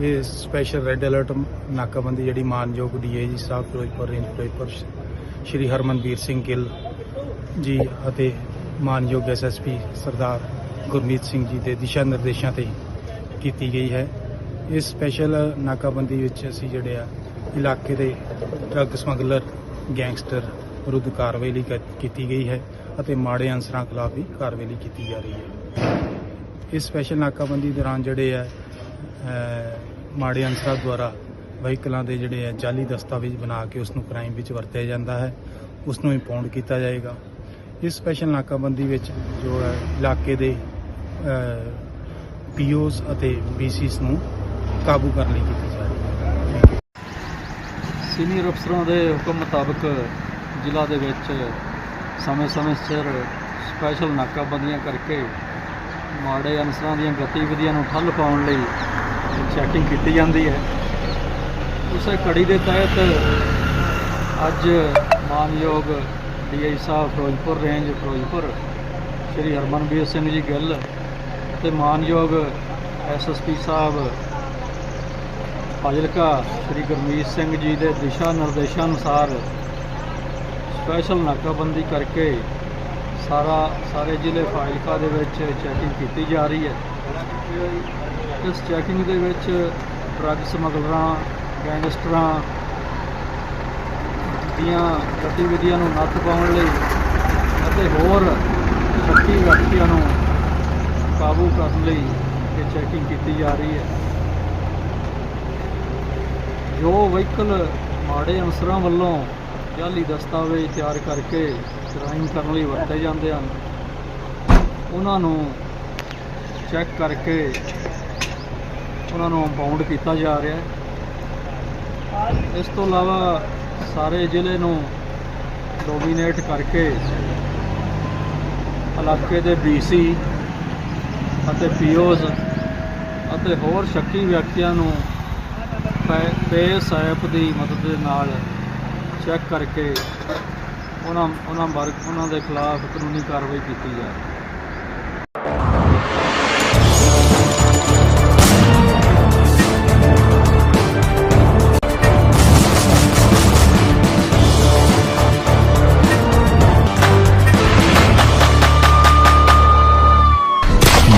ਇਹ special red alert ਨਾਕਾਬੰਦੀ ਜਿਹੜੀ ਮਾਨਯੋਗ ਡੀਏਜੀ ਸਾਹਿਬ, ਫਿਰੋਜ਼ਪੁਰ, ਰੇਂਜ ਫਿਰੋਜ਼ਪੁਰ ਸ਼੍ਰੀ ਹਰਮਨਵੀਰ ਸਿੰਘ ਗਿੱਲ ਜੀ ਅਤੇ ਮਾਨਯੋਗ ਐਸਐਸਪੀ ਸਰਦਾਰ ਗੁਰਮੀਤ ਸਿੰਘ ਜੀ ਦੇ ਦਿਸ਼ਾ ਨਿਰਦੇਸ਼ਾਂ ਤੇ ਕੀਤੀ ਗਈ ਹੈ। ਇਸ ਸਪੈਸ਼ਲ ਨਾਕਾਬੰਦੀ ਵਿੱਚ ਅਸੀਂ ਜਿਹੜੇ ਆ, ਇਲਾਕੇ ਦੇ ਡਰੱਗ ਸਮਗਲਰ ਗੈਂਗਸਟਰ ਵਿਰੁੱਧ ਕਾਰਵਾਈ ਲਈ ਕ- ਕੀਤੀ ਗਈ ਹੈ ਅਤੇ ਮਾੜੇ ਅਨਸਰਾਂ ਖਿਲਾਫ ਵੀ ਕਾਰਵਾਈ ਲਈ ਕੀਤੀ ਜਾ ਰਹੀ ਹੈ। ਇਸ ਸਪੈਸ਼ਲ ਨਾਕਾਬੰਦੀ ਦੌਰਾਨ ਜਿਹੜੇ ਆ ਮਾੜੇ ਅਨਸਰਾਂ ਦੁਆਰਾ ਵਹੀਕਲਾਂ ਦੇ ਜਿਹੜੇ ਆ ਜਾਲੀ ਦਸਤਾਵੇਜ਼ ਬਣਾ ਕੇ ਉਸ ਨੂੰ ਕ੍ਰਾਈਮ ਵਿੱਚ ਵਰਤਿਆ ਜਾਂਦਾ ਹੈ ਉਸ ਨੂੰ ਇੰਪਾਊਂਡ ਕੀਤਾ ਜਾਏਗਾ। ਇਸ ਸਪੈਸ਼ਲ ਨਾਕਾਬੰਦੀ ਵਿੱਚ ਜੋ ਹੈ, ਇਲਾਕੇ ਦੇ ਪੀਓਜ਼ ਅਤੇ ਬੀਸੀਸ ਨੂੰ ਕਾਬੂ ਕਰਨ ਲਈ ਕੀਤੀ ਜਾ ਰਹੀ ਹੈ। ਸੀਨੀਅਰ ਅਫਸਰਾਂ ਦੇ ਹੁਕਮ ਮੁਤਾਬਕ ਜ਼ਿਲ੍ਹਾ ਦੇ ਵਿੱਚ ਸਮੇਂ-ਸਮੇਂ ਸਿਰ ਸਪੈਸ਼ਲ ਨਾਕਾਬੰਦੀਆਂ ਕਰਕੇ ਮਾੜੇ ਅਨਸਰਾਂ ਦੀਆਂ ਗਤੀਵਿਧੀਆਂ ਨੂੰ ਠੱਲ ਪਾਉਣ ਲਈ ਚੈਕਿੰਗ ਕੀਤੀ ਜਾਂਦੀ ਹੈ। ਉਸੇ ਕੜੀ ਦੇ ਤਹਿਤ ਅੱਜ ਮਾਨਯੋਗ ਡੀਆਈ ਸਾਹਿਬ ਫਿਰੋਜ਼ਪੁਰ ਰੇਂਜ ਫਿਰੋਜ਼ਪੁਰ ਸ਼੍ਰੀ ਹਰਮਨਵੀਰ ਸਿੰਘ ਜੀ ਗਿੱਲ ਤੇ ਮਾਨਯੋਗ ਐਸਐਸਪੀ ਸਾਹਿਬ ਫਾਜ਼ਿਲਕਾ ਸ਼੍ਰੀ ਗੁਰਮੀਤ ਸਿੰਘ ਜੀ ਦੇ ਦਿਸ਼ਾ ਨਿਰਦੇਸ਼ਾਂ ਅਨੁਸਾਰ ਸਪੈਸ਼ਲ ਨਾਕਾਬੰਦੀ ਕਰਕੇ ਸਾਰਾ ਸਾਰੇ ਜ਼ਿਲ੍ਹੇ ਫਾਜ਼ਿਲਕਾ ਦੇ ਵਿੱਚ ਚੈਕਿੰਗ ਕੀਤੀ ਜਾ ਰਹੀ ਹੈ। ਇਸ ਚੈਕਿੰਗ ਦੇ ਵਿੱਚ ਡਰੱਗ ਸਮਗਲਰਾਂ ਗੈਂਗਸਟਰਾਂ ਦੀਆਂ ਗਤੀਵਿਧੀਆਂ ਨੂੰ ਨੱਥ ਪਾਉਣ ਲਈ ਅਤੇ ਹੋਰ ਸ਼ੱਕੀ ਵਿਅਕਤੀਆਂ ਨੂੰ ਕਾਬੂ ਕਰਨ ਲਈ ਇਹ ਚੈਕਿੰਗ ਕੀਤੀ ਜਾ ਰਹੀ ਹੈ। ਜੋ ਵਹੀਕਲ ਮਾੜੇ ਅਨਸਰਾਂ ਵੱਲੋਂ ਜਾਲੀ ਦਸਤਾਵੇਜ਼ ਤਿਆਰ ਕਰਕੇ ਕ੍ਰਾਈਮ ਕਰਨ ਲਈ ਵਰਤੇ ਜਾਂਦੇ ਹਨ, ਉਹਨਾਂ ਨੂੰ ਚੈੱਕ ਕਰਕੇ ਉਹਨਾਂ ਨੂੰ ਇੰਪਾਊਂਡ ਕੀਤਾ ਜਾ ਰਿਹਾ ਹੈ। ਇਸ ਤੋਂ ਇਲਾਵਾ ਸਾਰੇ ਜ਼ਿਲ੍ਹੇ ਨੂੰ ਡੋਮੀਨੇਟ ਕਰਕੇ ਇਲਾਕੇ ਦੇ ਬੀਸੀ ਅਤੇ ਪੀਓਜ਼ ਅਤੇ ਹੋਰ ਸ਼ੱਕੀ ਵਿਅਕਤੀਆਂ ਨੂੰ ਪੇਸ ਐਪ ਦੀ ਮਦਦ ਦੇ ਨਾਲ ਚੈੱਕ ਕਰਕੇ ਉਹਨਾਂ ਉਹਨਾਂ ਵਰਗ, ਉਹਨਾਂ ਦੇ ਖਿਲਾਫ ਕਾਨੂੰਨੀ ਕਾਰਵਾਈ ਕੀਤੀ ਜਾ ਰਹੀ ਹੈ